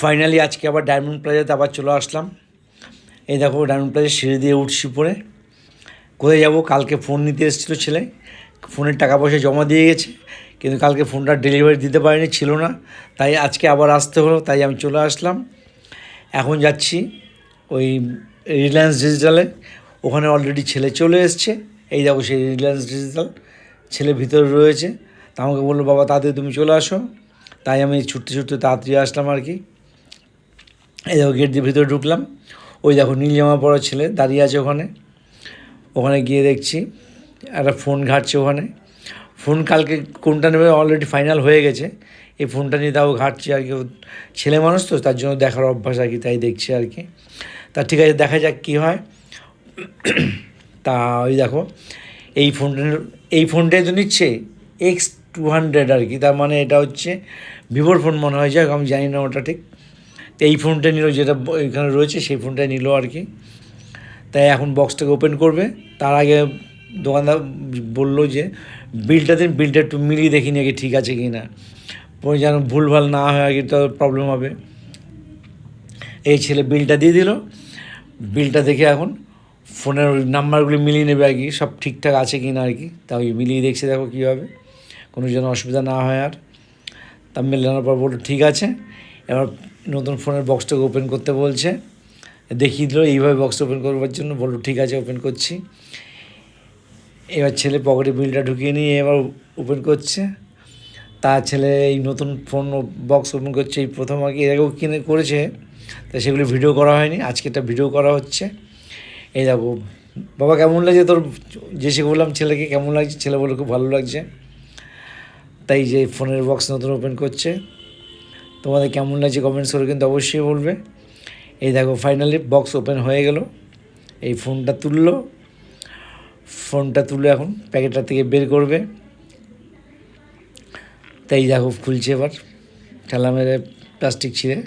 Finally আজকে আবার diamond প্লাজাতে আবার চলে আসলাম। এই দেখো ডায়মন্ড প্লাজা সিঁড়ি দিয়ে উঠছি পরে কোথায় যাব? কালকে ফোন নিতে এসেছিল ছেলে। ফোনের টাকা পয়সা জমা দিয়ে গেছে। কিন্তু কালকে ফোনটা ডেলিভারি দিতে পারিনি, ছিল না। তাই আজকে আবার আসতে হলো, তাই আমি চলে আসলাম। এখন যাচ্ছি ওই রিলায়েন্স ডিজিটালে ওখানে অলরেডি ছেলে চলে এসছে। এই দেখো, সেই রিলায়েন্স ডিজিটাল ছেলে ভিতরে রয়েছে। তা আমাকে বলল, বাবা, তাড়াতাড়ি তুমি চলে আসো। তাই আমি ছুটতে ছুটতে তাড়াতাড়ি আসলাম আর কি। এই দেখো গেট দিয়ে ভিতরে ঢুকলাম। ওই দেখো নীল জামা পরা ছেলে দাঁড়িয়ে আছে ওখানে। ওখানে গিয়ে দেখছি একটা ফোন ঘাটছে ওখানে। ফোন কালকে কোনটা নেবে অলরেডি ফাইনাল হয়ে গেছে। এই ফোনটা নিয়ে তাও ঘাটছে আর কি। ছেলে মানুষ তো, তার জন্য দেখার অভ্যাস আর কি, তাই দেখছে আর কি। তা ঠিক আছে, দেখা যাক কী হয়। তা ওই দেখো, এই ফোনটা এই ফোনটাই তো নিচ্ছে এক্স টু হান্ড্রেড আর কি। তার মানে এটা হচ্ছে ভিভোর ফোন মনে হয়, যাক, আমি জানি না ওটা ঠিক। তো এই ফোনটা নিল, যেটা এখানে রয়েছে, সেই ফোনটাই নিল আর কি। তাই এখন বক্সটাকে ওপেন করবে। তার আগে দোকানদার বলল যে বিলটা দিন বিলটা একটু মিলিয়ে দেখি নাকি ঠিক আছে কি না। পরে যেন ভুলভাল না হয় কি তো প্রবলেম হবে। এই ছেলে বিলটা দিয়ে দিল। বিলটা দেখে এখন ফোনের নাম্বারগুলি মিলিয়ে নেবে আর কি, সব ঠিকঠাক আছে কি না আর কি। তা ওই মিলিয়ে দেখছে, দেখো কী হবে। কোনো যেন অসুবিধা না হয় আর। তা মেলানোর পর বলল, ঠিক আছে। এবার নতুন ফোনের বক্সটাকে ওপেন করতে বলছে। দেখিয়ে দিল, এইভাবে বক্স ওপেন করবার জন্য বলল, ঠিক আছে ওপেন করছি। এবার ছেলে পকেটে বিলটা ঢুকিয়ে নিয়ে এবার ওপেন করছে। তার ছেলে এই নতুন ফোন বক্স ওপেন করছে, এই প্রথম আগে, এর আগেও কিনে করেছে, তা সেগুলি ভিডিও করা হয়নি, আজকে একটা ভিডিও করা হচ্ছে। এই দেখো, বাবা, কেমন লাগছে তোর? যে সে বললাম, ছেলেকে কেমন লাগছে? ছেলে বলে খুব ভালো লাগছে। তাই যে ফোনের বক্স নতুন ওপেন করছে। তোমাদের কেমন লাগছে কমেন্টস করে কিন্তু অবশ্যই বলবে। এই দেখো ফাইনালি বক্স ওপেন হয়ে গেল। এই ফোনটা তুললো। ফোনটা তুলে এখন প্যাকেটটা থেকে বের করবে। তাই দেখো, খুলছে এবার। ঠেলা মেরে প্লাস্টিক ছিঁড়ে।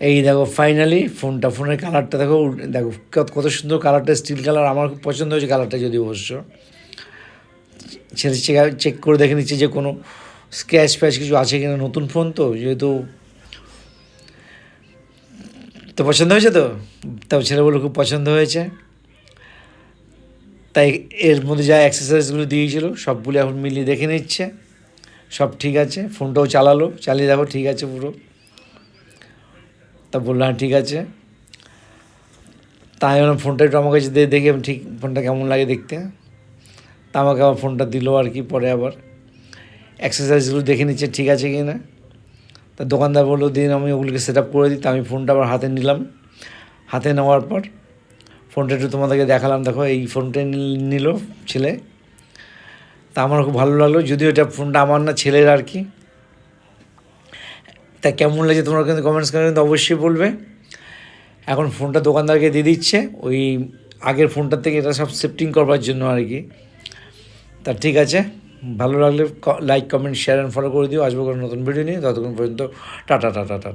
এই দেখো ফাইনালি ফোনটা ফোনের কালারটা দেখো দেখো, কত- সুন্দর কালারটা স্টিল কালার আমার খুব পছন্দ হয়েছে কালারটা যদি অবশ্য। চেক চেক করে দেখে নিচ্ছে যে কোনো স্ক্র্যাচ ফ্যাচ কিছু আছে কিনা? নতুন ফোন তো, যেহেতু তো পছন্দ হয়েছে তো? তাও ছেলে বলে খুব পছন্দ হয়েছে। তাই এর মধ্যে যা এক্সারসাইজগুলো দিয়েছিল, সবগুলো এখন মিলিয়ে দেখে নিচ্ছে। সব ঠিক আছে ফোনটাও চালালো, চালিয়ে দেখো, ঠিক আছে পুরো। তা বলল হ্যাঁ ঠিক আছে। তাই জন্য ফোনটা একটু আমার কাছে দিয়ে দেখি আমি ঠিক ফোনটা কেমন লাগে দেখতে। তা আমাকে আবার ফোনটা দিল আর কি পরে আবার। এক্সারসাইজগুলো দেখে নিচ্ছে ঠিক আছে কি না তা দোকানদার বলল, দিন আমি ওগুলোকে সেট আপ করে দিই, তা আমি ফোনটা আবার হাতে নিলাম। হাতে নেওয়ার পর ফোনটা একটু তোমাদেরকে দেখালাম। দেখো, এই ফোনটা নিল ছেলে। তা আমার খুব ভালো লাগল, যদিও এটা ফোনটা আমার না, ছেলের আর কি। তা কেমন লাগছে তোমরা কিন্তু কমেন্টস করে কিন্তু অবশ্যই বলবে। এখন ফোনটা দোকানদারকে দিয়ে দিচ্ছে, ওই আগের ফোনটার থেকে এটা সব শিফটিং করবার জন্য আর কি। তা ঠিক আছে। ভালো লাগলে like comment share and follow করে দিও। আসব কোনো নতুন ভিডিও নিয়ে। ততক্ষণ পর্যন্ত টাটা টাটা টাটা।